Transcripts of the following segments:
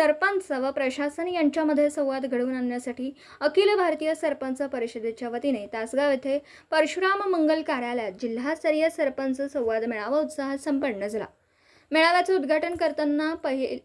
सरपंच व प्रशासन यांच्यामध्ये संवाद घडवून आणण्यासाठी अखिल भारतीय सरपंच परिषदेच्या वतीने तासगाव येथे परशुराम मंगल कार्यालयात जिल्हास्तरीय सरपंच संवाद मेळावा उत्साहात संपन्न झाला. मेळाव्याचे उद्घाटन करताना पहि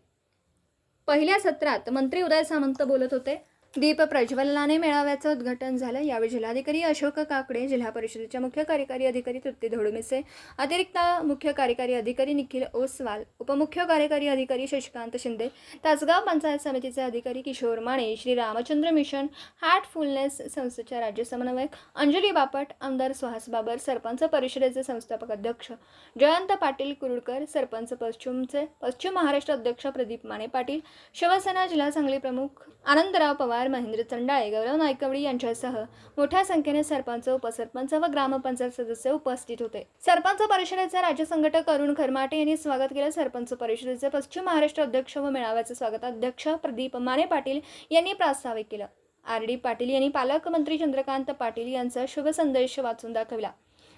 पहिल्या सत्रात मंत्री उदय सामंत बोलत होते. दीप प्रज्वलनाने मेळाव्याचं उद्घाटन झालं. यावेळी जिल्हाधिकारी अशोक काकडे जिल्हा परिषदेच्या मुख्य कार्यकारी अधिकारी तृप्ती धोडमिसे अतिरिक्त मुख्य कार्यकारी अधिकारी निखिल ओसवाल उपमुख्य कार्यकारी अधिकारी शशिकांत शिंदे तासगाव पंचायत समितीचे अधिकारी किशोर माने श्री रामचंद्र मिशन हार्टफुलनेस संस्थेच्या राज्य समन्वयक अंजली बापट आमदार सुहास बाबर सरपंच परिषदेचे संस्थापक अध्यक्ष जयंत पाटील कुरुडकर सरपंच पश्चिमचे पश्चिम महाराष्ट्र अध्यक्ष प्रदीप माने पाटील शिवसेना जिल्हा सांगली प्रमुख आनंदराव पवार महेंद्र चंडाळे गौरव नायकवडी यांच्यासह मोठ्या संख्येने सरपंच उपसरपंच व ग्रामपंचायत सदस्य उपस्थित होते. सरपंच परिषदेचे राज्य संघटक अरुण खरमाटे यांनी स्वागत केलं. सरपंच परिषदेचे पश्चिम महाराष्ट्र अध्यक्ष व मेळाव्याचे स्वागताध्यक्ष प्रदीप माने पाटील यांनी प्रास्ताविक केलं. आर डी पाटील यांनी पालकमंत्री चंद्रकांत पाटील यांचा शुभसंदेश वाचून दाखविला.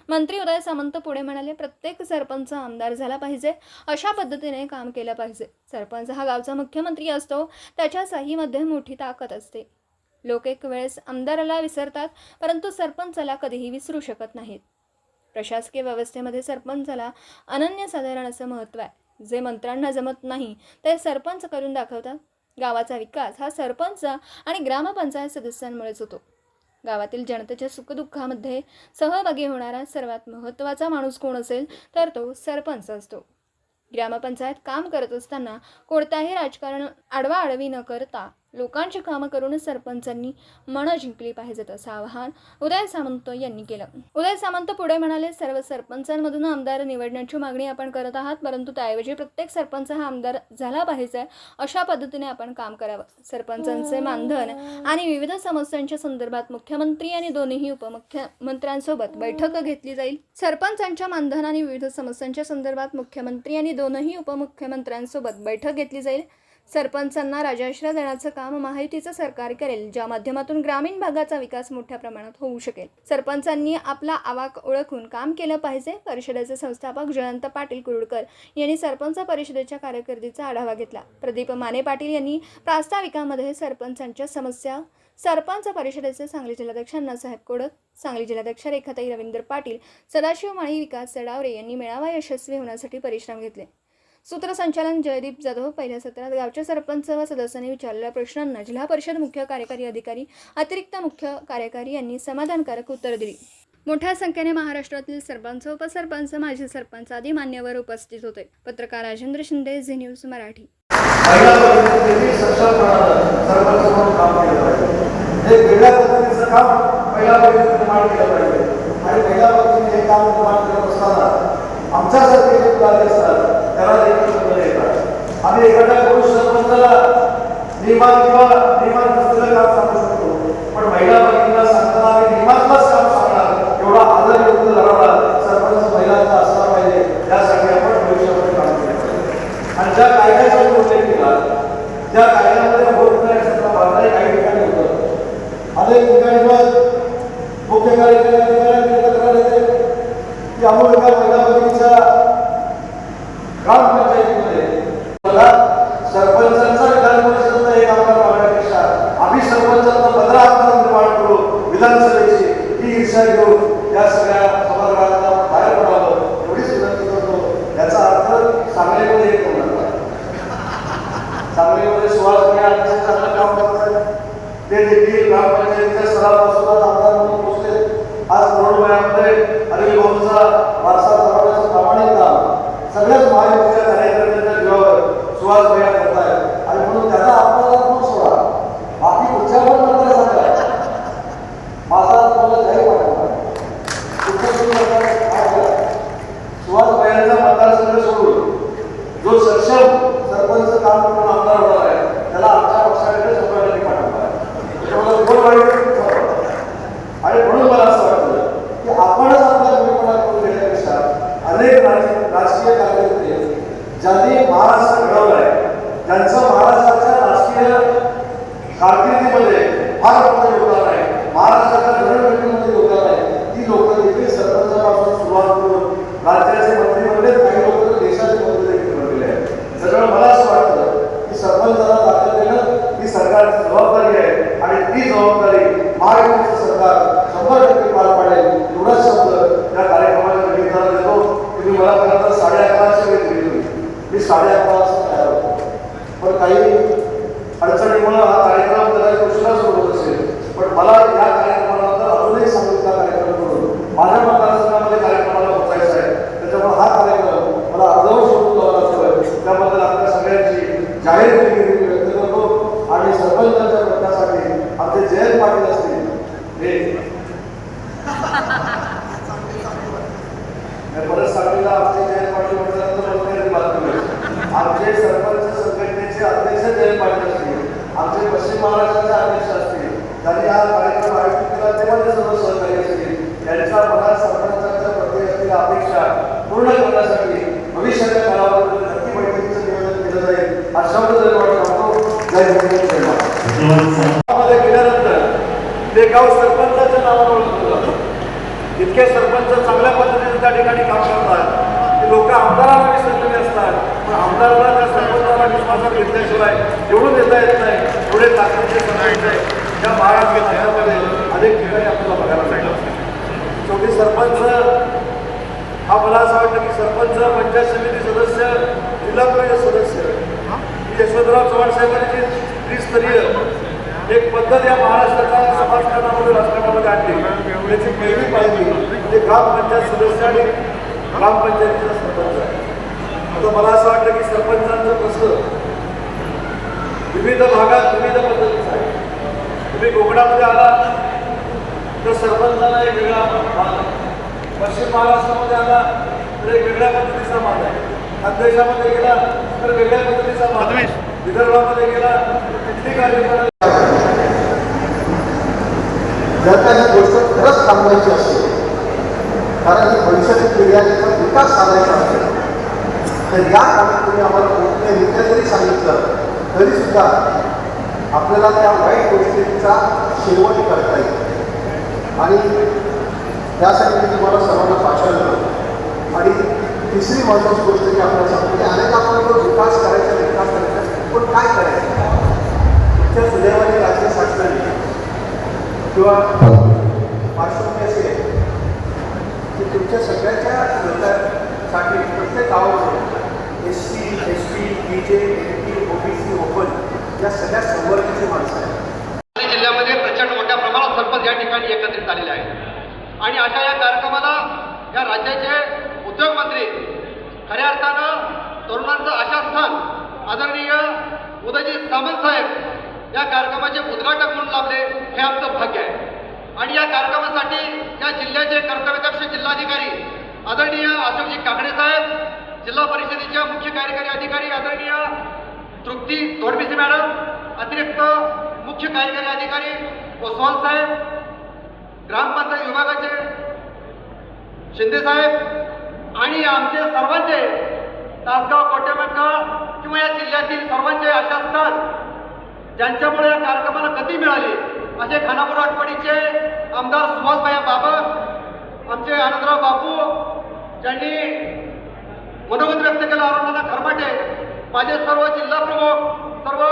मंत्री उदय सामंत पुढे म्हणाले प्रत्येक सरपंच आमदार झाला पाहिजे अशा पद्धतीने काम केलं पाहिजे. सरपंच हा गावचा मुख्यमंत्री असतो त्याच्या सहीमध्ये मोठी ताकद असते. लोक एक वेळेस आमदाराला विसरतात परंतु सरपंचाला कधीही विसरू शकत नाहीत. प्रशासकीय व्यवस्थेमध्ये सरपंचाला अनन्यसाधारण असं महत्त्व आहे. जे मंत्र्यांना जमत नाही ते सरपंच करून दाखवतात. गावाचा विकास हा सरपंच आणि ग्रामपंचायत सदस्यांमुळेच होतो. गावातील जनतेच्या सुखदुःखामध्ये सहभागी होणारा सर्वात महत्त्वाचा माणूस कोण असेल तर तो सरपंच असतो. ग्रामपंचायत काम करत असताना कोणताही राजकारण आडवाआडवी न करता लोकांची कामं करून सरपंचांनी मनं जिंकली पाहिजेत असं आवाहन उदय सामंत यांनी केलं. उदय सामंत पुढे म्हणाले सर्व सरपंचांमधून आमदार निवडण्याची मागणी आपण करत आहात परंतु त्याऐवजी प्रत्येक सरपंच हा आमदार झाला पाहिजे अशा पद्धतीने आपण काम करावं. सरपंचांचे मानधन आणि विविध समस्यांच्या संदर्भात मुख्यमंत्री आणि दोन्ही उपमुख्यमंत्र्यांसोबत बैठक घेतली जाईल. सरपंचांच्या मानधन आणि विविध समस्यांच्या संदर्भात मुख्यमंत्री आणि दोनही उपमुख्यमंत्र्यांसोबत बैठक घेतली जाईल. सरपंचांना राजाश्रय देण्याचं काम महायुतीचं सरकार करेल ज्या माध्यमातून ग्रामीण भागाचा विकास मोठ्या प्रमाणात होऊ शकेल. सरपंचांनी आपला आवाक ओळखून काम केलं पाहिजे परिषदेचे संस्थापक जयंत पाटील कुरुडकर यांनी सरपंच परिषदेच्या कारकिर्दीचा आढावा घेतला. प्रदीप माने पाटील यांनी प्रास्ताविकामध्ये सरपंचांच्या समस्या सरपंच परिषदेचे सांगली जिल्हाध्यक्ष अण्णासाहेब कोडक सांगली जिल्हाध्यक्ष रेखाताई रवींद्र पाटील सदाशिव माळी विकास सडावरे यांनी मेळावा यशस्वी होण्यासाठी परिश्रम घेतले. सूत्रसंचालन जयदीप जाधव पहिल्या सत्रात गावच्या सरपंच व सदस्यांनी विचारलेल्या प्रश्नांना जिल्हा परिषद मुख्य कार्यकारी अधिकारी अतिरिक्त मुख्य कार्यकारी यांनी समाधानकारक उत्तर दिली. मोठ्या संख्येने महाराष्ट्रातील सरपंच उपसरपंच माजी सरपंच आदी मान्यवर उपस्थित होते. पत्रकार राजेंद्र शिंदे झी न्यूज मराठी काम आणि पहिल्या काम निर्माण करत असताना आमच्यासारखे जे पुढारी असतात त्याला देखील शब्द येतात आम्ही एखाद्या पुरुष सरपंचाला नियमान किंवा नियमान नसलेलं काम सांगू शकतो. पण महिला भगिनीला सांगताना आम्ही नियमातलंच काम सांगणार एवढा आदर योग्य धरवणार सरपंच महिलांचा असला पाहिजे यासाठी आपण भविष्यामध्ये काम केलं पाहिजे आणि ज्या कायद्याचा मी उल्लेख केला ज्या कायद्यामध्ये होत नाही अशा बांधणी काही ठिकाणी होतं अनेक ठिकाणी मग मुख्य कार्यकारी अधिकाऱ्यांनी तक्रार येते की अमुक एका महिला भगिनीच्या ग्रामपंचायतीमध्ये मला सरपंचांचा विधान परिषदेचा एक आमदार मागण्यापेक्षा आम्ही सरपंचांना पंधरा आमदार निर्माण करू विधानसभेची ही ईर्षा घेऊन या सगळ्या सभागृहांना बाहेर पडावं एवढीच विनंती करतो. याचा अर्थ सांगलीमध्ये एक होणार सांगलीमध्ये सुहास काम करतात. ते देखील ग्रामपंचायत साडे अकरा तयार होतो. पण काही अडचणीमुळं हा कार्यक्रम करायला उशिरा सुरू असेल. पण मला या गाव सरपंचाच्या नावानं ओळखलं जातं इतके सरपंच चांगल्या पद्धतीने त्या ठिकाणी काम करतात. की लोक आमदाराला विसरलेले असतात. पण आमदाराला त्या सरपंचाला विश्वासात घेतल्याशिवाय निवडून येता येत नाही. एवढे ताकदीचे सरपंच आहे या महाराष्ट्र राज्यामध्ये अनेक ठिकाणी आपल्याला बघायला मिळतात. शेवटी सरपंच हा मला असं वाटतं की सरपंच पंचायत समिती सदस्य जिल्हा परिषद सदस्य. यशवंतराव चव्हाण साहेबांची त्रिस्तरीय एक पद्धत या महाराष्ट्राच्या समाजकारणामध्ये राजकारणामध्ये आणली. त्याची पहिली. पाहिजे म्हणजे ग्रामपंचायत सदस्य आणि ग्रामपंचायतीचा सरपंच आहे. आता मला असं वाटतं की सरपंचांचं कसं? विविध भागात विविध पद्धतीचं आहे. तुम्ही कोकणामध्ये आला तर सरपंचाला एक वेगळा मान आहे. पश्चिम महाराष्ट्रामध्ये आला तर एक वेगळ्या पद्धतीचा मान आहे. खानदेशामध्ये गेला तर वेगळ्या पद्धतीचा मान विदर्भामध्ये गेला तर तिथली कार्यक्रम जर का ही गोष्ट खरंच थांबवायची असेल कारण ही भविष्यातील पिढ्यांचा विकास साधायचा असेल तर या कामात तुम्ही आम्हाला कोणत्यारित्या जरी सांगितलं तरी सुद्धा आपल्याला त्या वाईट गोष्टींचा शेवट करता येईल. आणि त्यासाठी मी तुम्हाला सर्वांना पाठवलं. आणि तिसरी महत्त्वाची गोष्ट की आपल्याला सांगतो की अनेक आपण तो विकास करायचा विकास करायचा पण काय करायचं? तुमच्या सुदैवाने राज्य किंवा पार्श्वभूमी अशी की तुमच्या सगळ्यांच्या लोकांसाठी प्रत्येक गावामध्ये S C S T B J N T O B C open या सगळ्या संवर्गाची माणसं आहेत. जिल्ह्यामध्ये प्रचंड मोठ्या प्रमाणात सरपंच या ठिकाणी एकत्रित आलेले आहेत. आणि अशा या कार्यक्रमाला या राज्याचे उद्योगमंत्री खऱ्या अर्थानं तरुणांचं आशास्थान आदरणीय उदयजी सामंत साहेब या कार्यक्रमाचे उद्घाटक म्हणून लाभले हे आमचं भाग्य आहे. आणि या कार्यक्रमासाठी या जिल्ह्याचे कर्तव्यदक्ष जिल्हाधिकारी आदरणीय अशोकजी काकडे साहेब जिल्हा परिषदेच्या मुख्य कार्यकारी अधिकारी आदरणीय तृप्ती धोडबिसे मॅडम अतिरिक्त मुख्य कार्यकारी अधिकारी ओसवाल साहेब ग्रामपंचायत विभागाचे शिंदे साहेब आणि आमचे सर्वांचे तासगाव कोट्यामंका किंवा या जिल्ह्यातील सर्वांचे असे असतात ज्यांच्यामुळे या कार्यक्रमाला गती मिळाली असे खानापूर आठवडीचे आमदार सुभाषभाई बाबा आमचे आनंदराव बापू ज्यांनी मनोगत व्यक्त केलं अरुणाला खरमाटे माझे सर्व जिल्हा प्रमुख सर्व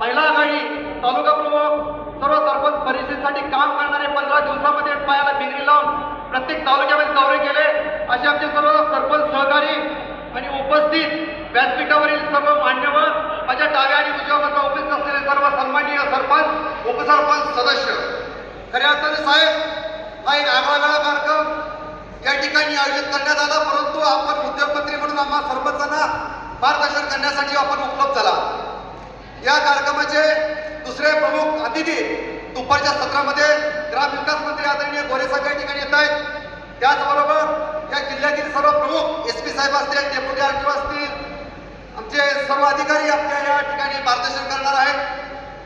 महिला आघाडी तालुका प्रमुख सर्व सरपंच परिषदेसाठी काम करणारे पंधरा दिवसामध्ये पायाला बिंगरी लावून प्रत्येक तालुक्यामध्ये दौरे केले. असे आमचे सर्व सरपंच सहकारी आणि उपस्थित व्यासपीठावरील सर्व मान्यवर माझ्या डाव्या आणि उजव्या बाजूला उपस्थित असलेले सर्व सन्माननीय सरपंच उपसरपंच सदस्य. खऱ्या अर्थाने साहेब हा एक आगळा कार्यक्रम या ठिकाणी आयोजित करण्यात आला परंतु आपण उद्योगमंत्री म्हणून आम्हा सर्वजणांना मार्गदर्शन करण्यासाठी आपण उपलब्ध झाला. या कार्यक्रमाचे दुसरे प्रमुख अतिथी दुपारच्या सत्रामध्ये ग्रामविकास मंत्री आदरणीय गोरे साहेब या ठिकाणी येत आहेत. त्याचबरोबर या जिल्ह्यातील सर्व प्रमुख एस पी साहेब असतील डेप्युटी आर टी असतील आमचे सर्व अधिकारी आपल्या या ठिकाणी मार्गदर्शन करणार आहेत.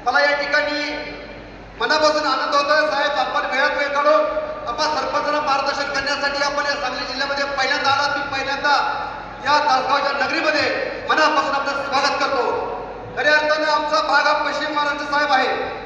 मला या ठिकाणी मनापासून आनंद होतोय साहेब. आपण वेळात वेळ काढून आपण सरपंचाला मार्गदर्शन करण्यासाठी आपण या सांगली जिल्ह्यामध्ये पहिल्यांदा आला. मी पहिल्यांदा या तासगावच्या नगरीमध्ये मनापासून आपलं स्वागत करतो. खऱ्या अर्थानं आमचा भाग हा पश्चिम महाराष्ट्र साहेब आहे.